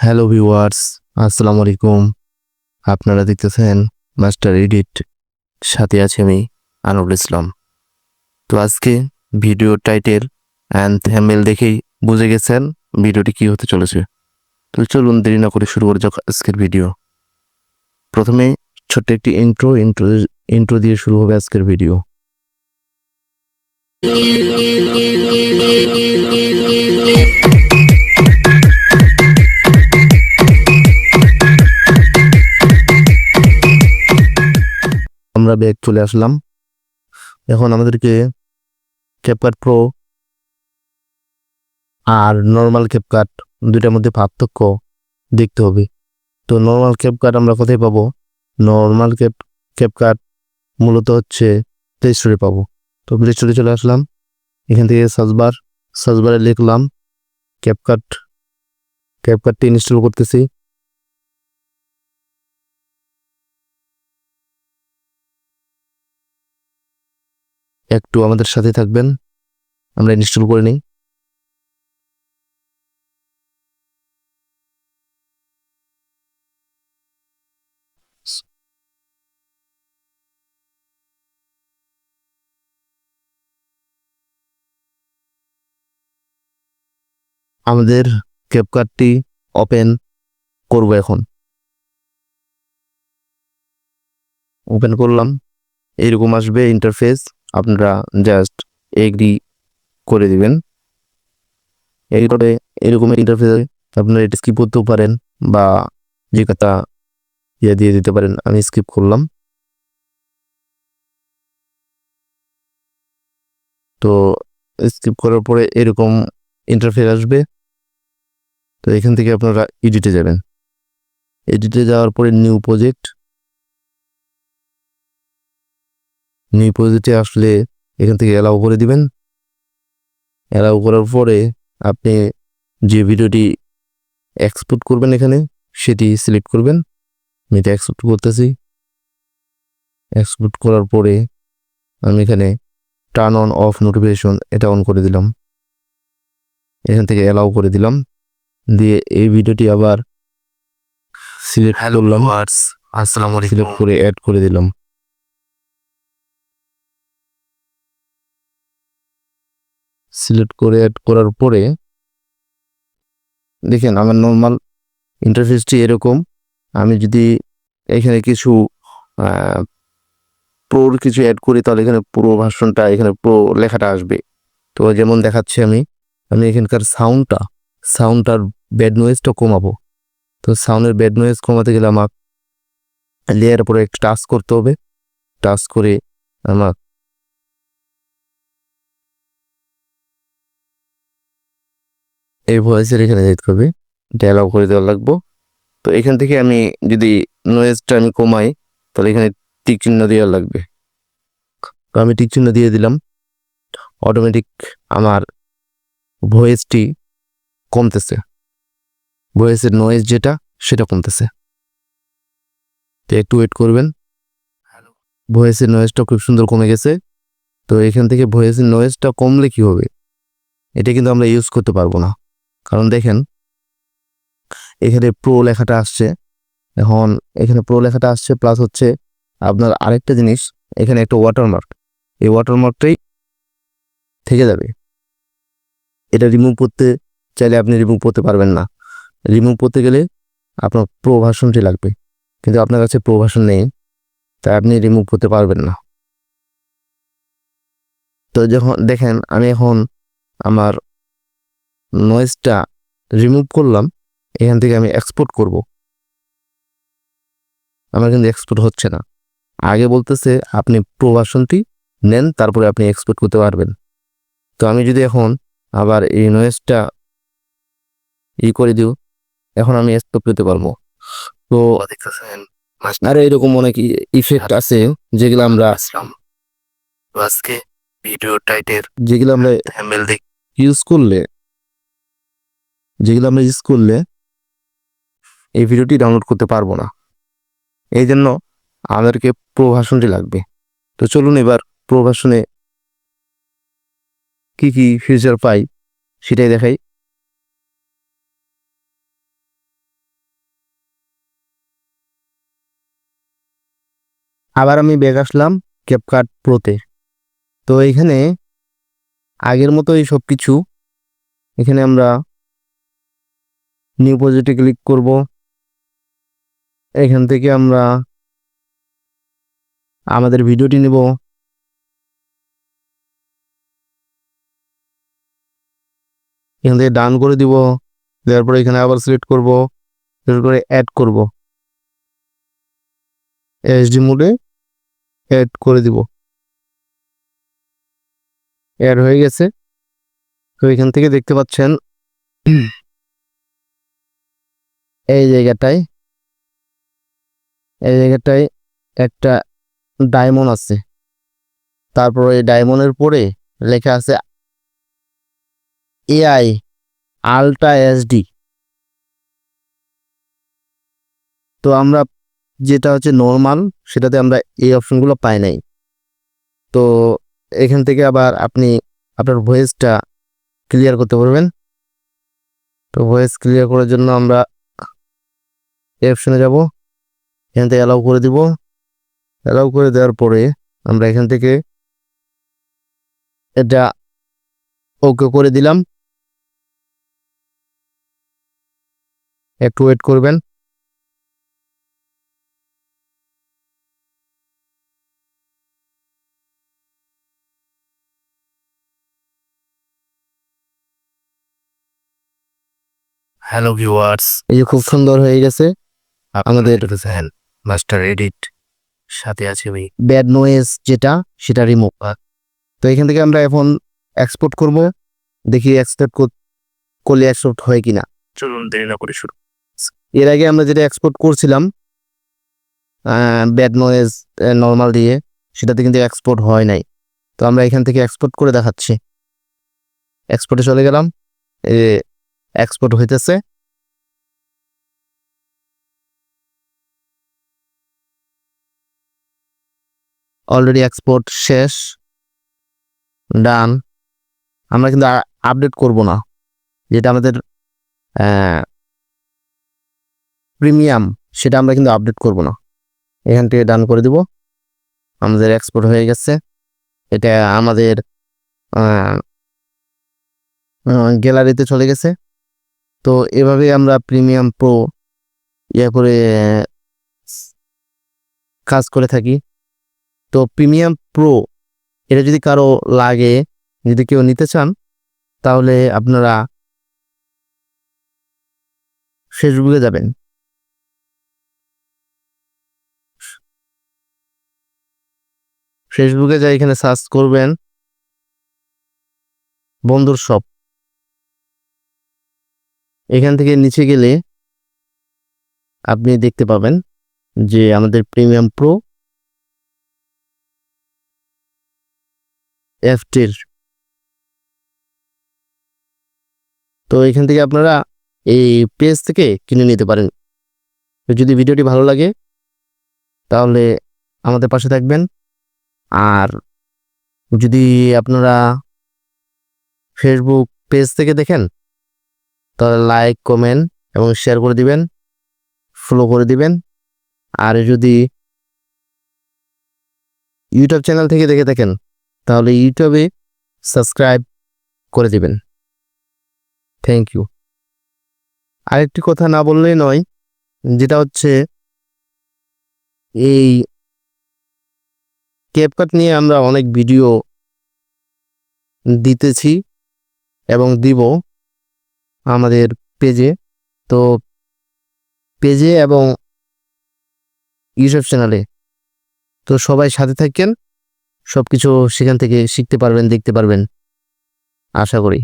Hello viewers আসসালামু আলাইকুম আপনারা দেখতেছেন মাস্টার এডিট সাথে আছি আমি আনুরুল ইসলাম। তো আজকে ভিডিও টাইটেল অ্যান্ড থ্যাম্বেল দেখেই বুঝে গেছেন ভিডিওটি কি হতে চলেছে। তো চলুন দেরি না করে শুরু করা যাক আজকের ভিডিও। প্রথমে ছোট্ট একটি ইন্ট্রো ইন্ট্রো ইন্ট্রো দিয়ে শুরু হবে আজকের ভিডিও। আমরা ব্যাগ চলে আসলাম। এখন আমাদেরকে ক্যাপকাট প্রো আর নর্মাল ক্যাপকাট দুইটার মধ্যে পার্থক্য দেখতে হবে। তো নর্মাল ক্যাপকাট আমরা কোথায় পাবো? নর্মাল ক্যাপ ক্যাপকাট মূলত হচ্ছে প্লে স্টোরে পাবো। তো প্লে স্টোরে চলে আসলাম। এখান থেকে সার্চবার সার্চবারে লিখলাম ক্যাপকাট ক্যাপকাটটি ইনস্টল করতেছি। একটু আমাদের সাথে থাকবেন। আমরা ইনস্টল করে নিই। আমাদের ক্যাপকার্টটি ওপেন করব এখন। ওপেন করলাম। এইরকম আসবে ইন্টারফেস আপনারা জাস্ট এগ্রি করে দিবেন। এইভাবে এরকম ইন্টারফেস আপনারা এটা স্কিপ করতেও পারেন বা যে কথা ইয়ে দিয়ে দিতে পারেন, আমি স্কিপ করলাম। তো স্কিপ করার পরে এরকম ইন্টারফেস আসবে। তো এখান থেকে আপনারা এডিটে যাবেন। এডিটে যাওয়ার পরে নিউ প্রজেক্ট নিউ প্রজেক্টে আসলে এখান থেকে অ্যালাউ করে দিবেন। অ্যালাউ করার পরে আপনি যে ভিডিওটি এক্সপোর্ট করবেন এখানে সেটি সিলেক্ট করবেন। আমি এটা এক্সপোর্ট করতেছি। এক্সপোর্ট করার পরে আমি এখানে টার্ন অন অফ নোটিফিকেশন এটা অন করে দিলাম। এখান থেকে অ্যালাউ করে দিলাম। দিয়ে এই ভিডিওটি আবার সিলেক্ট করলাম। আসসালামু আলাইকুম। সিলেক্ট করে অ্যাড করে দিলাম। সিলেক্ট করে অ্যাড করার পরে, দেখেন আমার নর্মাল ইন্টারফেসটি এরকম। আমি যদি এখানে কিছু প্রোর কিছু অ্যাড করি, তাহলে এখানে পুরো ভার্সনটা এখানে প্রো লেখাটা আসবে। তো যেমন দেখাচ্ছি আমি আমি এখানকার সাউন্ডটা সাউন্ডটার ব্যাড নয়েজটা কমাবো। তো সাউন্ডের ব্যাড নয়েজ কমাতে গেলে আমার লেয়ার পরে একটু টাচ করতে হবে। টাচ করে আমার এই ভয়েসের এখানে যেতে হবে এটা অ্যালাউ করে দেওয়া লাগবো। তো এখান থেকে আমি যদি নয়েজটা আমি কমাই, তাহলে এখানে টিক চিহ্ন দেওয়া লাগবে। তো আমি টিক চিহ্ন দিয়ে দিলাম। অটোমেটিক আমার ভয়েসটি কমতেছে। ভয়েসের নয়েজ যেটা, সেটা কমতেছে। তো একটু ওয়েট করবেন। ভয়েসের নয়েজটা খুব সুন্দর কমে গেছে। তো এখান থেকে ভয়েসের নয়েজটা কমলে কি হবে? এটা কিন্তু আমরা ইউজ করতে পারব না। কারণ দেখেন, এখানে প্রো লেখাটা আসছে। এখন এখানে প্রো লেখাটা আসছে প্লাস হচ্ছে আপনার আরেকটা জিনিস, এখানে একটা ওয়াটারমার্ক এই ওয়াটারমার্কটাই থেকে যাবে। এটা রিমুভ করতে চাইলে আপনি রিমুভ করতে পারবেন না। রিমুভ করতে গেলে আপনার প্রো ভার্সনটি লাগবে। কিন্তু আপনার কাছে প্রো ভার্সন নেই, তাই আপনি রিমুভ করতে পারবেন না। তো যখন দেখেন, আমি এখন আমার নয়েজটা রিমুভ করলাম এখান থেকে আমি এক্সপোর্ট করব। আমার কিন্তু এক্সপোর্ট হচ্ছে না। আগে বলতেছে আপনি প্রো ভার্সনটি নেন তারপরে আপনি এক্সপোর্ট করতে পারবেন। তো আমি যদি এখন আবার এই নয়েজটা ই করে দিও এখন আমি এক্সপোর্ট করতে পারব। তো আর এরকম অনেক ইফেক্ট আছে যেগুলো আমরা আসলাম। আজকে ভিডিও টাইটের যেগুলো আমরা হ্যামেল ইউজ করলে যেগুলো আমরা ইউজ করলে এই ভিডিওটি ডাউনলোড করতে পারব না। এই জন্য আমাদেরকে প্রভাষণটি লাগবে। তো চলুন এবার প্রভাষণে কি কী কী পাই সেটাই দেখাই। আবার আমি ব্যাগ আসলাম ক্যাপকার্ট প্রোতে তো। এখানে আগের মতোই সব কিছু এখানে আমরা নিউ প্রজেক্টে ক্লিক করব। এখান থেকে আমরা আমাদের ভিডিওটি নেব। এখান থেকে ডান করে দিব। দেওয়ার পরে এখানে আবার সিলেক্ট করব। সিলেক্ট করে অ্যাড করব। এইচডি মোডে অ্যাড করে দিব। অ্যাড হয়ে গেছে। তো এখান থেকে দেখতে পাচ্ছেন এই জায়গাটায় এই জায়গাটায় একটা ডায়মন্ড আছে। তারপর এই ডায়মন্ডের পরে লেখা আছে এআই আলট্রা এসডি তো আমরা যেটা হচ্ছে নর্মাল, সেটাতে আমরা এই অপশনগুলো পাই নাই। তো এখান থেকে আবার আপনি আপনার ভয়েসটা ক্লিয়ার করতে পারবেন। তো ভয়েস ক্লিয়ার করার জন্য আমরা এই অপশনে যাব। এখান থেকে অ্যালাউ করে দিব। অ্যালাউ করে দেওয়ার পরে আমরা এখান থেকে এটা ওকে করে দিলাম। একটু ওয়েট করবেন। হ্যালো ভিউয়ার্স এই যে খুব সুন্দর হয়ে গেছে। আমাদের মাস্টার এডিট সাথে আছে আমি। ব্যাড নয়েজ যেটা সেটা রিমুভ তো এখান থেকে আমরা এখন এক্সপোর্ট করব। দেখি এক্সপোর্ট করলে এক্সপোর্ট হয় কিনা। চলুন দেরি না করে শুরু। এর আগে আমরা যেটা এক্সপোর্ট করছিলাম ব্যাড নয়েজ নর্মাল দিয়ে সেটাতে কিন্তু এক্সপোর্ট হয় নাই। তো আমরা এখান থেকে এক্সপোর্ট করে দেখাচ্ছি। এক্সপোর্টে চলে গেলাম। এক্সপোর্ট হইতেছে। অলরেডি এক্সপোর্ট শেষ ডান আমরা কিন্তু আপডেট করব না, যেটা আমাদের প্রিমিয়াম সেটা আমরা কিন্তু আপডেট করব না। এখান থেকে ডান করে দিব। আমাদের এক্সপোর্ট হয়ে গেছে। এটা আমাদের গ্যালারিতে চলে গেছে। তো এভাবে আমরা প্রিমিয়াম প্রো ইয়ে করে, কাজ করে থাকি। তো প্রিমিয়াম প্রো, এটা যদি কারও লাগে, যদি কেউ নিতে চান, তাহলে আপনারা ফেসবুকে যাবেন। ফেসবুকে যাই, এখানে সার্চ করবেন বন্ধুর শপ। এখান থেকে নিচে গেলে আপনি দেখতে পাবেন যে আমাদের প্রিমিয়াম প্রো এফটির। তো এখান থেকে আপনারা এই পেজ থেকে কিনে নিতে পারেন। যদি ভিডিওটি ভালো লাগে, তাহলে আমাদের পাশে থাকবেন। আর যদি আপনারা ফেসবুক পেজ থেকে দেখেন, তাহলে লাইক, কমেন্ট এবং শেয়ার করে দিবেন, ফলো করে দিবেন। আর যদি ইউটিউব চ্যানেল থেকে দেখে থাকেন তাহলে ইউটিউবে সাবস্ক্রাইব করে দেবেন। থ্যাংক ইউ আরেকটি কথা না বললেই নয়, যেটা হচ্ছে এই ক্যাপকাট নিয়ে আমরা অনেক ভিডিও দিতেছি এবং দিব আমাদের পেজে। তো পেজে এবং ইউটিউব চ্যানেলে। তো সবাই সাথে থাকেন। সব কিছু সেখান থেকে শিখতে পারবেন দেখতে পারবেন। আশা করি।